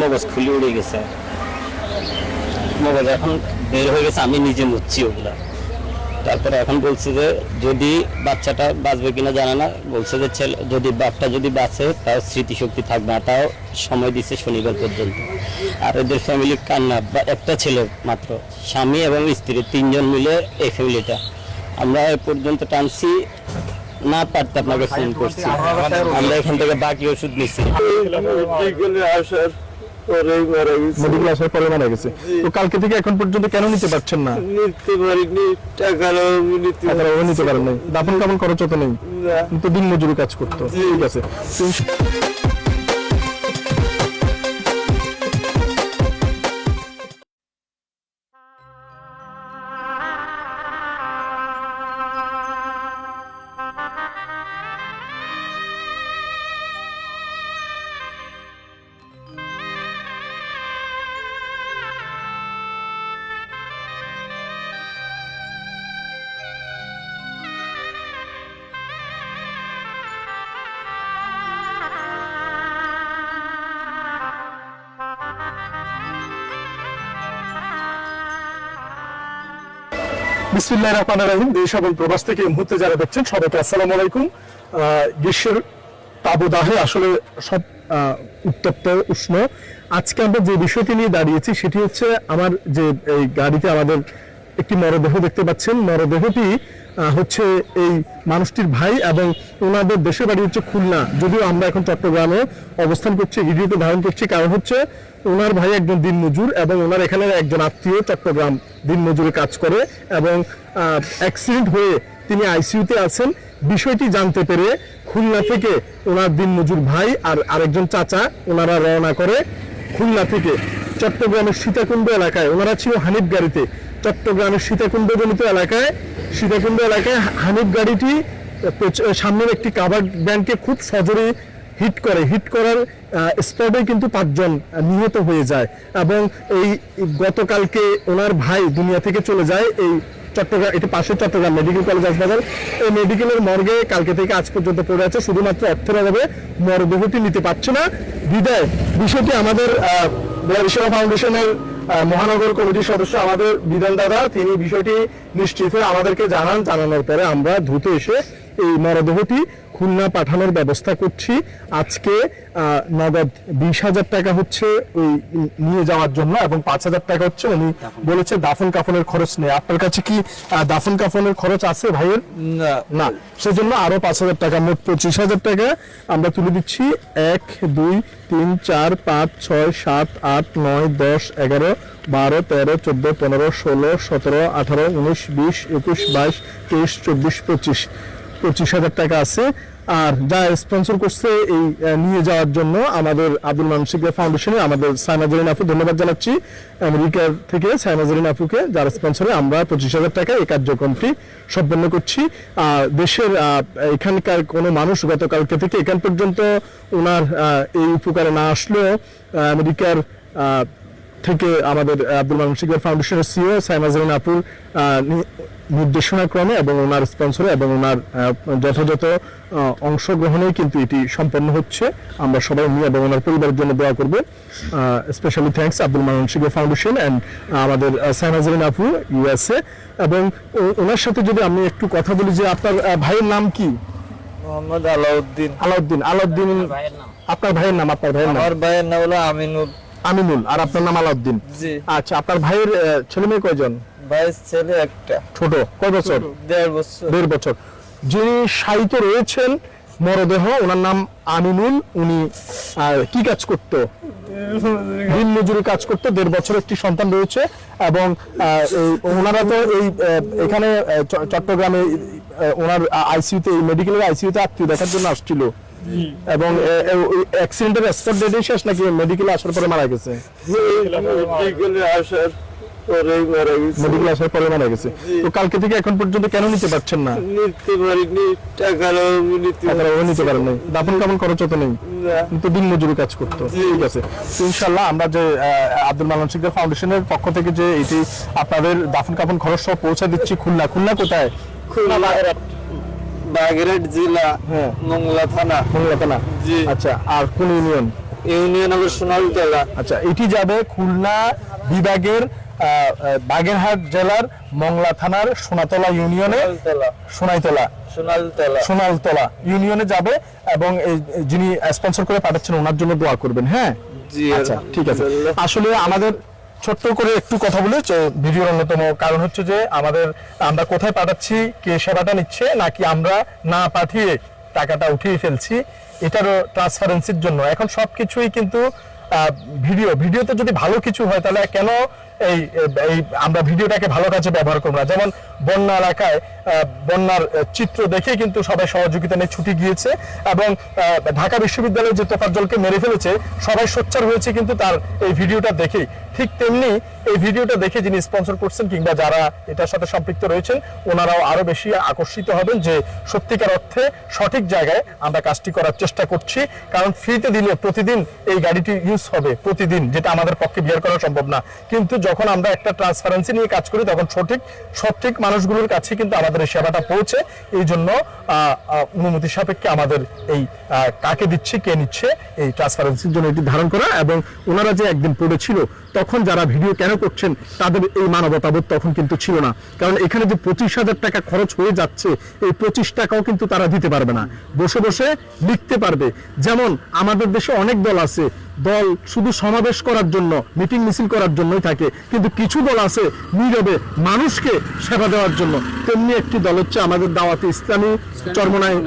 মগজ খুলে উড়ে গেছে। মগজ এখন বের হয়ে গেছে, আমি নিজে মুচ্ছি ওগুলা। তারপরে এখন বলছে যে, যদি বাচ্চাটা বাঁচবে কিনা জানে না, বলছে যে, ছেলে, যদি বাপটা যদি বাঁচে, তাও স্মৃতিশক্তি থাকবে না, তাও সময় দিচ্ছে শনিবার পর্যন্ত। আর এদের ফ্যামিলি কান্না, বা একটা ছেলে মাত্র, স্বামী এবং স্ত্রী, তিনজন মিলে এই ফ্যামিলিটা আমরা এ পর্যন্ত টানছি, না পারতে আপনাকে ফোন করছি। আমরা এখান থেকে বাকি ওষুধ নিচ্ছি। আসার পরেই মারা গেছে। মেডিকেল আসার পরে মারা গেছে। তো কালকে থেকে এখন পর্যন্ত কেন নিতে পারছেন না? নিতে পারিনি টাকার অভাবে নিতে টাকার অভাবে নিতে পারেন নাই। দাপন কাপন খরচ তো নেই। তো দিন মজুরি কাজ করতো। ঠিক আছে। বিসমিল্লাহ রহমান রাহিম। দেশ এবং প্রবাস থেকে এই মুহূর্তে যারা দেখছেন, সবাইকে আসসালামু আলাইকুম। গ্রীষ্মের তাবদাহে আসলে সব উত্তপ্ত, উষ্ণ। আজকে আমরা যে বিষয়টি নিয়ে দাঁড়িয়েছি, সেটি হচ্ছে আমার যে এই গাড়িতে আমাদের একটি মরদেহ দেখতে পাচ্ছেন। মরদেহটি হচ্ছে এই মানুষটির ভাই এবং ওনাদের দেশের বাড়ি হচ্ছে খুলনা। যদিও আমরা এখন চট্টগ্রামে অবস্থান করছি, ভিডিওতে ধারণ করছি, কারণ হচ্ছে ওনার ভাই একজন দিনমজুর এবং ওনার এখানে একজন আত্মীয় চট্টগ্রাম দিনমজুরে কাজ করে এবং অ্যাক্সিডেন্ট হয়ে তিনি আইসিইউতে আছেন। বিষয়টি জানতে পেরে খুলনা থেকে ওনার দিনমজুর ভাই আর আরেকজন চাচা ওনারা রওনা করে খুলনা থেকে। চট্টগ্রামের সীতাকুণ্ড এলাকায়, ওনারা ছিল হানিফ গাড়িতে চট্টগ্রামের সীতাকুণ্ডজনিত এলাকায় সীতাকুণ্ড এলাকায় হানিফ গাড়িটি সামনের একটি কাভার ব্যাংকে খুব সজোরে হিট করে। হিট করার স্পটে কিন্তু পাঁচজন নিহত হয়ে যায় এবং এই গতকালকে ওনার ভাই দুনিয়া থেকে চলে যায় এই চট্টগ্রাম এটি পাশে চট্টগ্রাম মেডিকেল কলেজ হাসপাতাল। এই মেডিকেলের মর্গে কালকে থেকে আজ পর্যন্ত পড়ে আছে। শুধুমাত্র অর্থের অভাবে মরদেহটি নিতে পারছে না। বিদায়, বিষয়টি আমাদের বিশ্বনাথ ফাউন্ডেশনের মহানগর কমিটির সদস্য আমাদের বিধান দাদা। তিনি বিষয়টি নিশ্চিত আমাদেরকে জানান জানানোর পরে আমরা দ্রুত এসে এই মরদেহটি খুলনা পাঠানোর ব্যবস্থা করছি। আজকে নগদ বিশ হাজার টাকা হচ্ছে ওই নিয়ে যাওয়ার জন্য এবং পাঁচ হাজার টাকা হচ্ছে উনি বলেছে দাফন কাফনের খরচ নেই। আপনার কাছে কি দাফন কাফনের খরচ আছে ভাইয়ের? না। না। সেজন্য আরও পাঁচ হাজার টাকা মোট পঁচিশ হাজার টাকা আমরা তুলে দিচ্ছি। এক দুই তিন চার পাঁচ ছয় সাত আট নয় দশ এগারো বারো, তেরো, চোদ্দ, পনেরো, ষোলো, সতেরো, আঠারো, উনিশ, বিশ, একুশ, বাইশ, তেইশ, চব্বিশ, পঁচিশ। পঁচিশ হাজার টাকা আছে। আর যা স্পন্সর করছে এই নিয়ে যাওয়ার জন্য আমাদের আব্দুল মানসিক ফাউন্ডেশনে আমাদের সাইনাজরিন আপু ধন্যবাদ জানাচ্ছি। আমেরিকার থেকে সাইনাজরিন আপুকে, যার স্পন্সরে আমরা পঁচিশ হাজার টাকা এই কার্যক্রমটি সম্পন্ন করছি। আর দেশের এখানকার কোনো মানুষ গতকালকে থেকে এখান পর্যন্ত ওনার এই উপকারে না আসলেও আমেরিকার থেকে আমাদের আব্দুল মানসিক শিকদার ফাউন্ডেশনের সিও সাইমাজরিন আপুর নির্দেশনা ক্রমে এবং ওনার স্পন্সরে এবং ওনার যথাযথ অংশগ্রহণেই কিন্তু এটি সম্পন্ন হচ্ছে। আমরা সবাই নিয়ে এবং ওনার পরিবারের জন্য দোয়া করব। Specially thanks Abdul Mannan Shikder foundation and আমাদের সাইমাজরিন আপু ইউএসএ এবং ওনার সাথে যদি আমি একটু কথা বলি যে আপনার ভাইয়ের নাম কি? মোহাম্মদ আলাউদ্দিন। আলাউদ্দিন আলাউদ্দিন আপনার ভাইয়ের নাম আপনার ভাইয়ের নাম। আমার ভাইয়ের নাম হলো আমিনুল আমিনুল আর আপনার নাম আলাউদ্দিন। আচ্ছা আপনার ভাইয়ের ছেলে মেয়ে কয়জন? ভাইয়ের ছেলে একটা। ছোট। কয় বছর? দেড় বছর। দেড় বছর। যিনি সাহিত্য রয়েছেন মরদেহ ওনার নাম আমিনুল উনি কি কাজ করতো? দিন মজুরি কাজ করতো দেড় বছর একটি সন্তান রয়েছে এবং ওনারা তো এই এখানে চট্টগ্রামে ওনার আইসিইউতে এই মেডিকেলের আইসিইউতে আত্মীয় দেখার জন্য আসছিল। এবং অ্যাক্সিডেন্টের স্পট শেষ নাকি মেডিকেলে আসার পরে মারা গেছে? বিকেলে আসার পরেই মারা গেছে। মেডিকেলে আসার পরে মারা গেছে। তো কালকে থেকে এখন পর্যন্ত কেন নিতে পারছেন না? নিতে পারিনি টাকার নিতে আপনারা ওরা নিতে পারেন নাই। দাপন কাপন খরচ তো নেই। কিন্তু দিন মজুরি কাজ করতো। ঠিক আছে। ইনশাল্লাহ আমরা যে আব্দুল মালান শিকদার ফাউন্ডেশনের পক্ষ থেকে যে এটি আপনাদের দাফন কাফন খরচ সহ পৌঁছে দিচ্ছি খুলনা। খুলনা কোথায়? খুলনা বাগেরহাট জেলা হ্যাঁ। মংলা থানা। খুলনা থানা। জি। আচ্ছা আর কোন ইউনিয়ন ইউনিয়ন হবে সোনালতলা আচ্ছা এটি যাবে খুলনা বিভাগের বাগেরহাট জেলার মংলা থানার সোনাতলা ইউনিয়নে সোনাইতলা। সোনালতলা সোনালতলা ইউনিয়নে যাবে এবং যিনি স্পন্সর করে পাঠাচ্ছেন ওনার জন্য দোয়া করবেন হ্যাঁ? জি আচ্ছা ঠিক আছে। আসলে আমাদের ছোট্ট করে একটু কথা বলে ভিডিওর অন্যতম কারণ হচ্ছে যে আমাদের, আমরা কোথায় পাঠাচ্ছি, কে সেবাটা নিচ্ছে, নাকি আমরা না পাঠিয়ে টাকাটা উঠিয়ে ফেলছি এটারও ট্রান্সপারেন্সির জন্য। এখন সবকিছুই কিন্তু ভিডিও। ভিডিওতে যদি ভালো কিছু হয়, তাহলে কেন এই এই আমরা ভিডিওটাকে ভালো কাজে ব্যবহার করব না? যেমন বন্যা এলাকায় বন্যার চিত্র দেখে কিন্তু সবাই সহযোগিতা নিয়ে ছুটি গিয়েছে এবং ঢাকা বিশ্ববিদ্যালয়ে যে তোফাজ্জলকে মেরে ফেলেছে, সবাই সোচ্চার হয়েছে কিন্তু তার এই ভিডিওটা দেখেই। ঠিক তেমনি এই ভিডিওটা দেখে যিনি স্পন্সর করছেন কিংবা যারা এটার সাথে সম্পৃক্ত রয়েছেন, ওনারাও আরও বেশি আকর্ষিত হবেন যে সত্যিকার অর্থে সঠিক জায়গায় আমরা কাজটি করার চেষ্টা করছি। কারণ ফ্রিতে দিলে প্রতিদিন এই গাড়িটি ইউজ হবে, প্রতিদিন, যেটা আমাদের পক্ষে বিয়ার করা সম্ভব না। কিন্তু যখন আমরা একটা ট্রান্সপারেন্সি নিয়ে কাজ করি, তখন সঠিক সঠিক মানুষগুলোর কাছে কিন্তু আমাদের এই সেবাটা পৌঁছে। এই জন্য অনুমতি সাপেক্ষে আমাদের এই কাকে দিচ্ছে, কে নিচ্ছে, এই ট্রান্সপারেন্সির জন্য এটি ধারণ করা এবং ওনারা যে একদিন পড়েছিল তখন যারা ভিডিও কেন করছেন তাদের এই মানবতাবোধ তখন কিন্তু ছিল না। কারণ এখানে যে পঁচিশ হাজার টাকা খরচ হয়ে যাচ্ছে এই পঁচিশ টাকাও কিন্তু তারা দিতে পারবে না। বসে বসে লিখতে পারবে। যেমন আমাদের দেশে অনেক দল আছে দল শুধু সমাবেশ করার জন্য মিটিং মিছিল করার জন্যই থাকে কিন্তু কিছু দল আছে নীরবে মানুষকে সেবা দেওয়ার জন্য। তেমনি একটি দল হচ্ছে আমাদের দাওয়াতে ইসলামী চরমনায়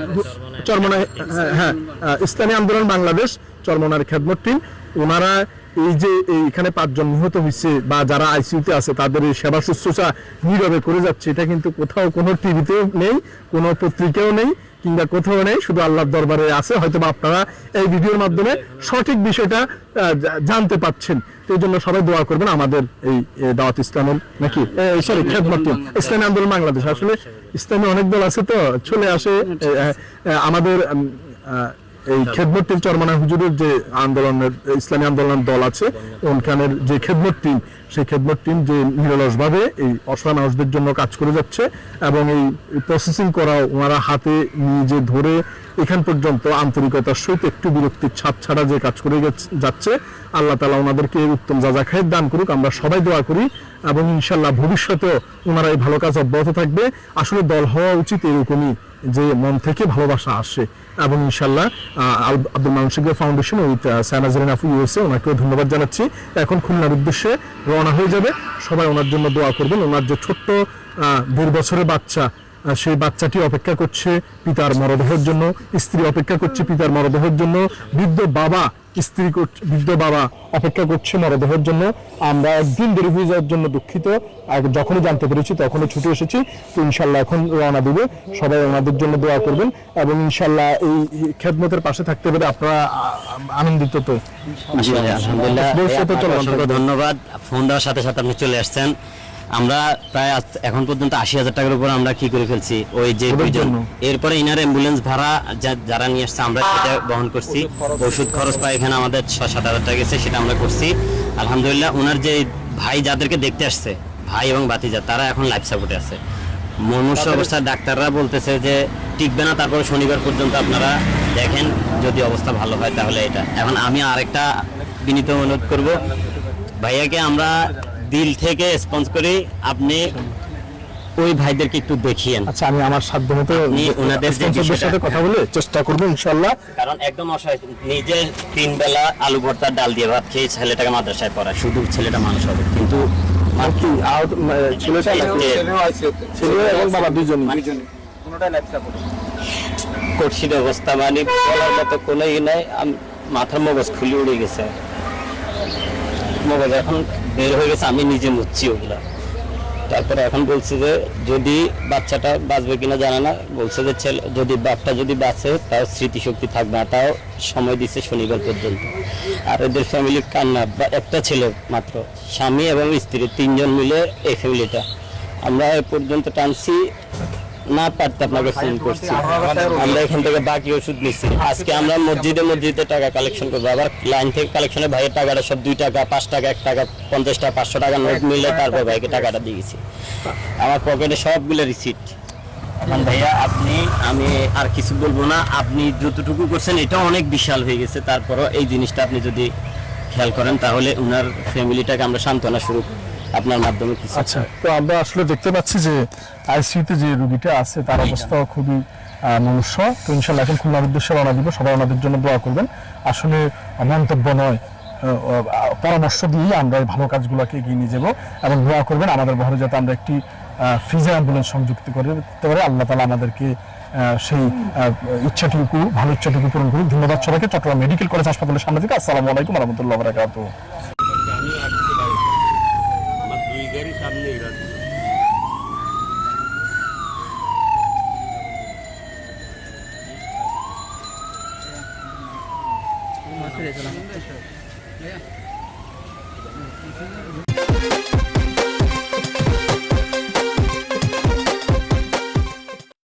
চরমনায় হ্যাঁ, হ্যাঁ ইসলামী আন্দোলন বাংলাদেশ চরমনার খেদমত টিম। ওনারা এই যে এইখানে পাঁচজন নিহত হয়েছে বা যারা আইসিইউতে আছে, তাদের এই সেবা শুশ্রূষা নীরবে করে যাচ্ছে। এটা কিন্তু কোথাও কোনো টিভিতেও নেই, কোনো পত্রিকাও নেই, কিংবা কোথাও নেই, শুধু আল্লাহর দরবারে আছে। হয়তো বা আপনারা এই ভিডিওর মাধ্যমে সঠিক বিষয়টা জানতে পাচ্ছেন। তো এই জন্য সবাই দোয়া করবেন আমাদের এই দাওয়াত ইসলামের নাকি? সরি, খেদমত ইসলামী আন্দোলন বাংলাদেশ। আসলে ইসলামী অনেক দল আছে তো, চলে আসে। আমাদের এই খেদমত টিম চরমানা হুজুরের যে আন্দোলনের, ইসলামী আন্দোলনের দল আছে, ওখানের যে খেদমত টিম সেই খেদমত টিম যে নিরলসভাবে এই অসহায় মানুষদের জন্য কাজ করে যাচ্ছে এবং এই প্রসেসিং করা ওনারা হাতে ধরে এখান পর্যন্ত আন্তরিকতার সহিত একটু বিরক্তির ছাপ ছাড়া যে কাজ করে যাচ্ছে, আল্লাহ তালা ওনাদেরকে উত্তম দান করুক, আমরা সবাই দোয়া করি এবং ইনশাল্লাহ ভবিষ্যতেও ওনারা এই ভালো কাজ অব্যাহত থাকবে। আসলে দল হওয়া উচিত এরকমই যে মন থেকে ভালোবাসা আসে এবং ইনশাল্লাহ আব্দুল মানসিক ফাউন্ডেশন উইথ সানাজরিন ইউএসএ ওনাকেও ধন্যবাদ জানাচ্ছি। এখন খুলনার উদ্দেশ্যে রওনা হয়ে যাবে। সবাই ওনার জন্য দোয়া করবেন। ওনার যে ছোট্ট দেড় বছরের বাচ্চা সেই বাচ্চাটি অপেক্ষা করছে পিতার মরদেহের জন্য, স্ত্রী অপেক্ষা করছে পিতার মরদেহের জন্য। বৃদ্ধ বাবা স্ত্রী বৃদ্ধ বাবা অপেক্ষা করছে মরদেহের জন্য। আমরা একদিন দেরি হয়ে যাওয়ার জন্য দুঃখিত। যখনই জানতে পেরেছি তখনই ছুটে এসেছি। তো ইনশাল্লাহ এখন রওনা দিবে। সবাই ওনাদের জন্য দোয়া করবেন এবং ইনশাল্লাহ এই খেদমতের পাশে থাকতে পেরে আপনারা আনন্দিত তো। আলহামদুলিল্লাহ। ধন্যবাদ। ফোন দেওয়ার সাথে সাথে আপনি চলে আসছেন। আমরা প্রায় এখন পর্যন্ত আশি হাজার টাকার উপর আমরা কি করে ফেলছি? ওই যে দুইজন। এরপরে ইনার অ্যাম্বুলেন্স ভাড়া যা- যারা নিয়ে আসছে আমরা সেটা বহন করছি। ওষুধ খরচ পাই এখানে আমাদের ছ সাত হাজার টাকা গেছে সেটা আমরা করছি। আলহামদুলিল্লাহ ওনার যে ভাই যাদেরকে দেখতে আসছে ভাই এবং বাতিজা তারা এখন লাইফ সাপোর্টে আছে। মনুষ্য অবস্থায় ডাক্তাররা বলতেছে যে টিকবে না তারপরে শনিবার পর্যন্ত আপনারা দেখেন যদি অবস্থা ভালো হয় তাহলে এটা। এখন আমি আরেকটা বিনীত অনুরোধ করব। ভাইয়াকে আমরা দিল থেকে স্পন্স করি আপনি ওই ভাইদেরকে একটু দেখিয়েন। আচ্ছা আমি আমার সাধ্য মতো ওনাদের সাথে কথা বলে চেষ্টা করব ইনশাল্লাহ কারণ একদম অসহায়। নিজে তিন বেলা আলু ভর্তার ডাল দিয়ে ভাত খেয়ে ছেলেটাকে মাদ্রাসায় পড়ায় শুধু ছেলেটা মানুষ হবে কিন্তু আর কি আর উম, ছেলেটা? ছেলে এবং বাবা দুজনই। কঠিন অবস্থা মানে বলার মতো কোনো ই নাই মাথার মগজ খুলে উড়ে গেছে। মগজ এখন বের হয়ে গেছে, আমি নিজে মুচ্ছি ওগুলা। তারপরে এখন বলছে যে, যদি বাচ্চাটা বাঁচবে কিনা জানে না, বলছে যে, ছেলে, যদি বাপটা যদি বাঁচে, তাও স্মৃতিশক্তি থাকবে না, তাও সময় দিচ্ছে শনিবার পর্যন্ত। আর এদের ফ্যামিলি কান্না, বা একটা ছেলে মাত্র, স্বামী এবং স্ত্রী, তিনজন মিলে এই ফ্যামিলিটা আমরা এ পর্যন্ত টানছি। না পারতে আপনাকে ফোন করছি। আমরা এখান থেকে বাকি ওষুধ নিচ্ছি। আজকে আমরা মসজিদে মসজিদে টাকা কালেকশন করব। আবার লাইন থেকে কালেকশনে ভাইয়ের টাকাটা সব দুই টাকা পাঁচ টাকা এক টাকা পঞ্চাশ টাকা পাঁচশো টাকা নোট মিলে তারপর ভাইকে টাকাটা দিয়েছি। আমার পকেটে সবগুলো রিসিট এখন ভাইয়া আপনি আমি আর কিছু বলব না। আপনি যতটুকু করছেন এটা অনেক বিশাল হয়ে গেছে। তারপরও এই জিনিসটা আপনি যদি খেয়াল করেন তাহলে উনার ফ্যামিলিটাকে আমরা সান্ত্বনা স্বরূপ আপনার মাধ্যমে কিছু। আচ্ছা তো আমরা আসলে দেখতে পাচ্ছি যে আইসিইউতে যে রোগীটা আছে তার অবস্থা খুবই মনুষ্য। তো ইনশাল্লাহ এখন খুলনার উদ্দেশ্যে রওনা দিব সবাই ওনাদের জন্য দোয়া করবেন। আসলে মন্তব্য নয় পরামর্শ দিয়েই আমরা এই ভালো কাজগুলোকে এগিয়ে নিয়ে যাব এবং দোয়া করবেন আমাদের ঘরে যাতে আমরা একটি ফ্রিজে অ্যাম্বুলেন্স সংযুক্ত করে দিতে পারি। আল্লাহ তালা আমাদেরকে সেই ইচ্ছাটুকু ভালো ইচ্ছাটুকু পূরণ করুন ধন্যবাদ সবাইকে। চট্টগ্রাম মেডিকেল কলেজ হাসপাতালের সামনে থেকে আসসালামু আলাইকুম রহমতুল্লাহ বারাকাতুহ।